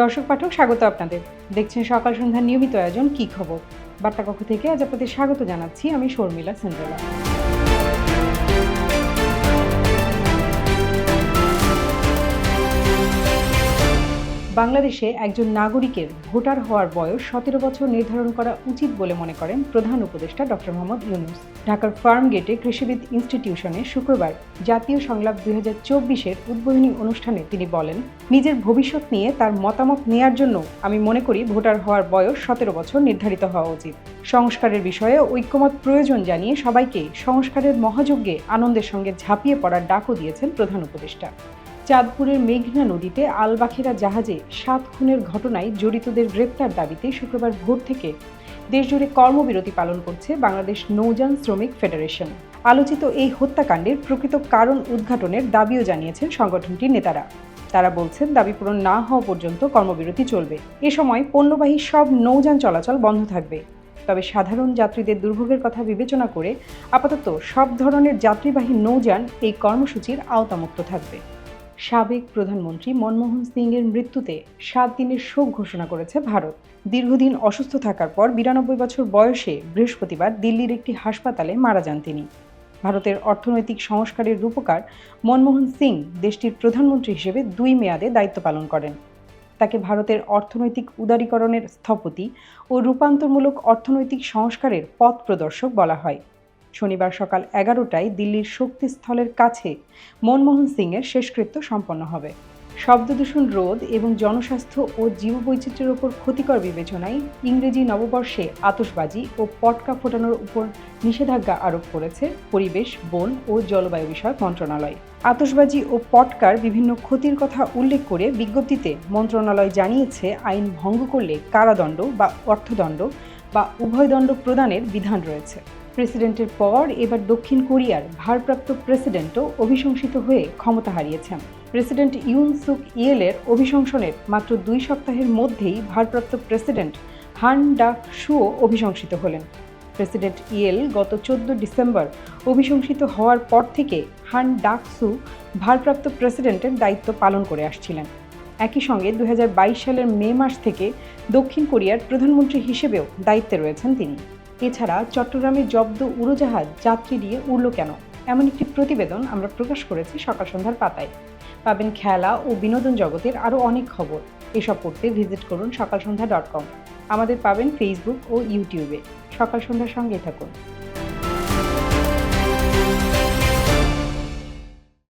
দর্শক, পাঠক, স্বাগত আপনাদের। দেখছেন সকাল সন্ধ্যার নিয়মিত আয়োজন কি খবর? বার্তা কক্ষ থেকে আজ আপনাদের স্বাগত জানাচ্ছি আমি শর্মিলা সেন্দ্রালা বাংলাদেশে একজন নাগরিকের ভোটার হওয়ার বয়স সতেরো বছর নির্ধারণ করা উচিত বলে মনে করেন প্রধান উপদেষ্টা ডক্টর মোহাম্মদ ইউনুস। ঢাকার ফার্ম গেটে কৃষিবিদ ইনস্টিটিউশনে শুক্রবার জাতীয় সংলাপ দুই হাজার চব্বিশের উদ্বোধনী অনুষ্ঠানে তিনি বলেন, নিজের ভবিষ্যৎ নিয়ে তার মতামত নেয়ার জন্য আমি মনে করি ভোটার হওয়ার বয়স সতেরো বছর নির্ধারিত হওয়া উচিত। সংস্কারের বিষয়ে ঐক্যমত প্রয়োজন জানিয়ে সবাইকে সংস্কারের মহাযজ্ঞে আনন্দের সঙ্গে ঝাঁপিয়ে পড়ার ডাকও দিয়েছেন প্রধান উপদেষ্টা। চাঁদপুরের মেঘনা নদীতে আলবাখেরা জাহাজে সাত খুনের ঘটনায় জড়িতদের গ্রেপ্তার দাবিতে শুক্রবার ভোর থেকে দেশজুড়ে কর্মবিরতি পালন করছে বাংলাদেশ নৌযান শ্রমিক ফেডারেশন। আলোচিত এই হত্যাকাণ্ডের প্রকৃত কারণ উদ্ঘাটনের দাবিও জানিয়েছেন সংগঠনটির নেতারা। তারা বলছেন, দাবি পূরণ না হওয়া পর্যন্ত কর্মবিরতি চলবে। এ সময় পণ্যবাহী সব নৌযান চলাচল বন্ধ থাকবে। তবে সাধারণ যাত্রীদের দুর্ভোগের কথা বিবেচনা করে আপাতত সব ধরনের যাত্রীবাহী নৌযান এই কর্মসূচির আওতামুক্ত থাকবে। সাবেক প্রধানমন্ত্রী মনমোহন সিংয়ের মৃত্যুতে সাত দিনের শোক ঘোষণা করেছে ভারত। দীর্ঘদিন অসুস্থ থাকার পর বিরানব্বই বছর বয়সে বৃহস্পতিবার দিল্লির একটি হাসপাতালে মারা যান তিনি। ভারতের অর্থনৈতিক সংস্কারের রূপকার মনমোহন সিং দেশটির প্রধানমন্ত্রী হিসেবে দুই মেয়াদে দায়িত্ব পালন করেন। তাকে ভারতের অর্থনৈতিক উদারীকরণের স্থপতি ও রূপান্তরমূলক অর্থনৈতিক সংস্কারের পথ প্রদর্শক বলা হয়। শনিবার সকাল এগারোটায় দিল্লির শক্তিস্থলের কাছে মনমোহন সিংয়ের শেষকৃত্য সম্পন্ন হবে। শব্দদূষণ রোধ এবং জনস্বাস্থ্য ও জীববৈচিত্র্যের ওপর ক্ষতিকর বিবেচনায় ইংরেজি নববর্ষে আতসবাজি ও পটকা ফোটানোর উপর নিষেধাজ্ঞা আরোপ করেছে পরিবেশ, বন ও জলবায়ু বিষয়ক মন্ত্রণালয়। আতসবাজি ও পটকার বিভিন্ন ক্ষতির কথা উল্লেখ করে বিজ্ঞপ্তিতে মন্ত্রণালয় জানিয়েছে, আইন ভঙ্গ করলে কারাদণ্ড বা অর্থদণ্ড বা উভয়দণ্ড প্রদানের বিধান রয়েছে। প্রেসিডেন্টের পর এবার দক্ষিণ কোরিয়ার ভারপ্রাপ্ত প্রেসিডেন্টও অভিশংসিত হয়ে ক্ষমতা হারিয়েছেন। প্রেসিডেন্ট ইউন সুক ইয়েলের অভিশংসনের মাত্র দুই সপ্তাহের মধ্যেই ভারপ্রাপ্ত প্রেসিডেন্ট হান ডাক শুও অভিশংসিত হলেন। প্রেসিডেন্ট ইয়েল গত চোদ্দ ডিসেম্বর অভিশংসিত হওয়ার পর থেকে হান ডাক সু ভারপ্রাপ্ত প্রেসিডেন্টের দায়িত্ব পালন করে আসছিলেন। একই সঙ্গে দু হাজার বাইশ সালের মে মাস থেকে দক্ষিণ কোরিয়ার প্রধানমন্ত্রী হিসেবেও দায়িত্বে রয়েছেন তিনি। এছাড়া চট্টগ্রামের জব্দ উড়োজাহাজ যাত্রী দিয়ে উড়ল কেন? এমন একটি প্রতিবেদন আমরা প্রকাশ করেছি সকাল সন্ধ্যার পাতায়। পাবেন খেলা ও বিনোদন জগতের আরও অনেক খবর। এসব পড়তে ভিজিট করুন সকাল সন্ধ্যা ডট কম। আমাদের পাবেন ফেসবুক ও ইউটিউবে সকাল সন্ধ্যার সঙ্গেই থাকুন।